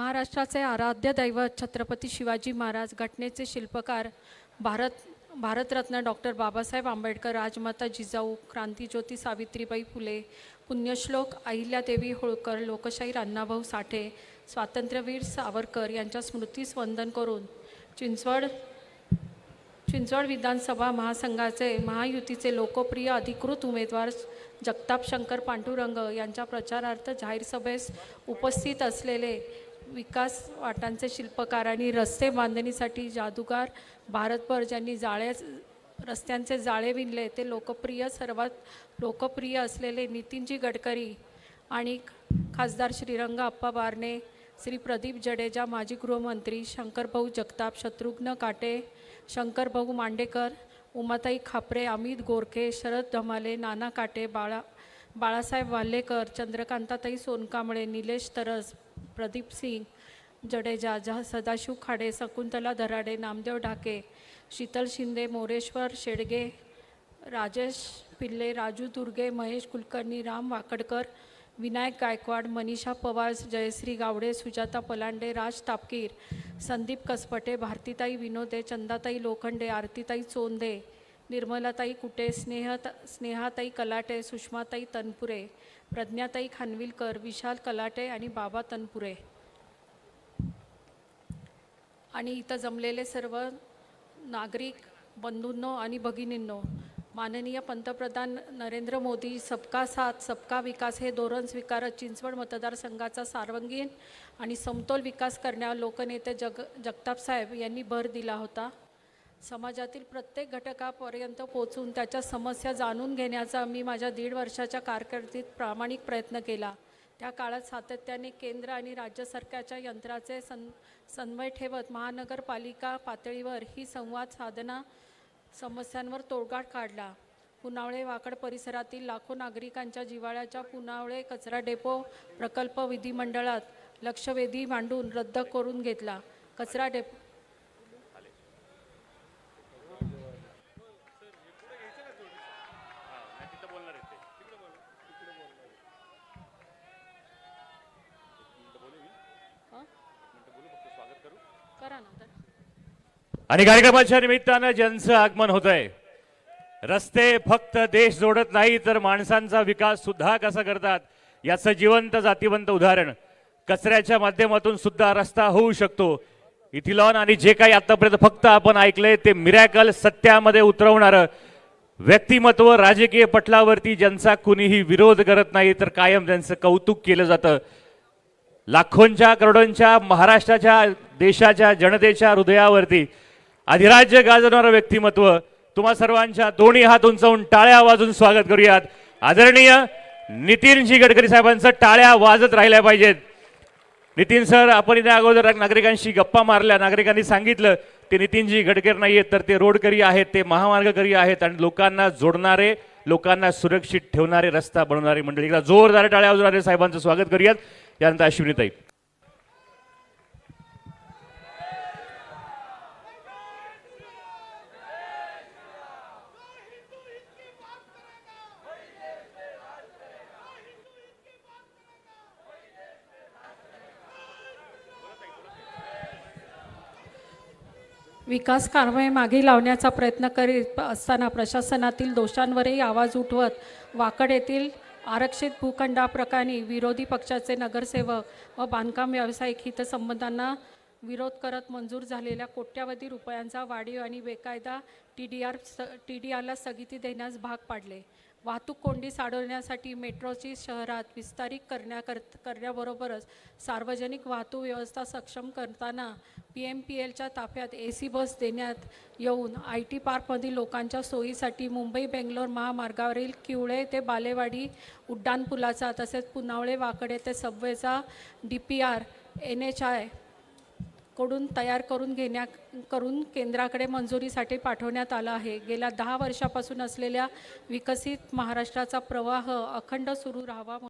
महाराष्ट्राचे आराध्य दैवत छत्रपती शिवाजी महाराज घटनेचे शिल्पकार भारत भारतरत्न डॉक्टर बाबासाहेब आंबेडकर राजमाता जिजाऊ क्रांतीज्योती सावित्रीबाई फुले पुण्यश्लोक अहिल्यादेवी होळकर लोकशाहीर अण्णाभाऊ साठे स्वातंत्र्यवीर सावरकर यांच्या स्मृतीस वंदन करून चिंचवड चिंचवड विधानसभा महासंघाचे महायुतीचे लोकप्रिय अधिकृत उमेदवार जगताप शंकर पांडुरंग यांच्या प्रचारार्थ जाहीर सभेस उपस्थित असलेले विकास वाटांचे शिल्पकार आणि रस्ते बांधणीसाठी जादूगार भारतभर ज्यांनी जाळ्या रस्त्यांचे जाळे विणले ते लोकप्रिय सर्वात लोकप्रिय असलेले नितीनजी गडकरी आणि खासदार श्रीरंग अप्पा बारणे श्री प्रदीप जडेजा माजी गृहमंत्री शंकरभाऊ जगताप शत्रुघ्न काटे शंकरभाऊ मांडेकर उमाताई खापरे अमित गोरखे शरद धमाले नाना काटे बाळा बाळासाहेब वाल्हेकर चंद्रकांताताई सोनकांबळे निलेश तरस प्रदीप सिंग जडेजा जह सदाशिव खाडे शकुंतला दराडे नामदेव ढाके शीतल शिंदे मोरेश्वर शेडगे राजेश पिल्ले राजू दुर्गे महेश कुलकर्णी राम वाकडकर विनायक गायकवाड मनीषा पवार जयश्री गावडे सुजाता पलांडे राज तापकीर संदीप कसपटे भारतीताई विनोदे चंदाताई लोखंडे आरतीताई चोंदे निर्मलाताई कुटे स्नेह स्नेहाताई कलाटे सुषमाताई तनपुरे प्रज्ञाताई खानविलकर विशाल कलाटे आणि बाबा तनपुरे. आणि इथं जमलेले सर्व नागरिक बंधूंनो आणि भगिनींनो माननीय पंतप्रधान नरेंद्र मोदी सबका साथ सबका विकास हे धोरण स्वीकारत चिंचवड मतदारसंघाचा सार्वंगीण आणि समतोल विकास करण्यावर लोकनेते जग जगताप साहेब यांनी भर दिला होता. समाजातील प्रत्येक घटकापर्यंत पोचून त्याच्या समस्या जाणून घेण्याचा मी माझ्या दीड वर्षाच्या कारकिर्दीत प्रामाणिक प्रयत्न केला. त्या काळात सातत्याने केंद्र आणि राज्य सरकारच्या यंत्राचे सं समन्वय ठेवत महानगरपालिका पातळीवर ही संवाद साधना समस्यांवर तोडगा काढला. पुनावळे वाकड परिसरातील लाखो नागरिकांच्या जिव्हाळ्याच्या पुनावळे कचरा डेपो प्रकल्प विधिमंडळात लक्षवेधी मांडून रद्द करून घेतला. कचरा डेपो आणि कार्यक्रमाच्या निमित्तानं ज्यांचं आगमन होत आहे रस्ते फक्त देश जोडत नाही तर माणसांचा विकास सुद्धा कसा करतात याचं जिवंत जातिवंत उदाहरण कचऱ्याच्या माध्यमातून सुद्धा रस्ता होऊ शकतो. इथिलॉन आणि जे काही आतापर्यंत फक्त आपण ऐकलंय ते मिरॅकल सत्यामध्ये उतरवणारं व्यक्तिमत्व राजकीय पटलावरती ज्यांचा कुणीही विरोध करत नाही तर कायम त्यांचं कौतुक केलं जातं. लाखोंच्या करोडोंच्या महाराष्ट्राच्या देशाच्या जनतेच्या हृदयावरती अधिराज्य गाजवणारं व्यक्तिमत्व तुम्हा सर्वांच्या दोन्ही हात उंचावून टाळ्या वाजून स्वागत करूयात. आदरणीय नितीनजी गडकरी साहेबांचं टाळ्या वाजत राहिल्या पाहिजेत. नितीन सर आपण इथे अगोदर नागरिकांशी गप्पा मारल्या. नागरिकांनी सांगितलं ते नितीनजी गडकरी नाही आहेत तर ते रोडकरी आहेत ते महामार्गकरी आहेत आणि लोकांना जोडणारे लोकांना सुरक्षित ठेवणारे रस्ता बनवणारे मंडळी. एकदा जोरदार टाळ्या वाजवणारे साहेबांचं स्वागत करूयात. यानंतर अश्विनीताई. विकास कारवाई मागे लावण्याचा प्रयत्न करीत असताना प्रशासनातील दोषांवरही आवाज उठवत वाकड येथील आरक्षित भूखंडाप्रकरणी विरोधी पक्षाचे नगरसेवक व बांधकाम व्यावसायिक हितसंबंधांना विरोध करत मंजूर झालेल्या कोट्यावधी रुपयांचा वाढीव आणि बेकायदा T D R T D आरला स्थगिती देण्यास भाग पाडले. वाहतूक कोंडी साडवण्यासाठी मेट्रोची शहरात विस्तारित करण्याकर करण्याबरोबरच सार्वजनिक वाहतूक व्यवस्था सक्षम करताना पी एम पी एलच्या ताफ्यात ए सी बस देण्यात येऊन आय टी पार्कमधील लोकांच्या सोयीसाठी मुंबई बेंगलोर महामार्गावरील किवळे ते बालेवाडी उड्डाणपुलाचा तसेच पुनावळे वाकडे ते सबवेचा D P R N H I कडून तयार करून घेण्या करून केंद्राकडे मंजुरीसाठी पाठवण्यात आलं आहे. गेल्या दहा वर्षापासून असलेल्या विकसित महाराष्ट्राचा प्रवाह अखंड सुरू राहावा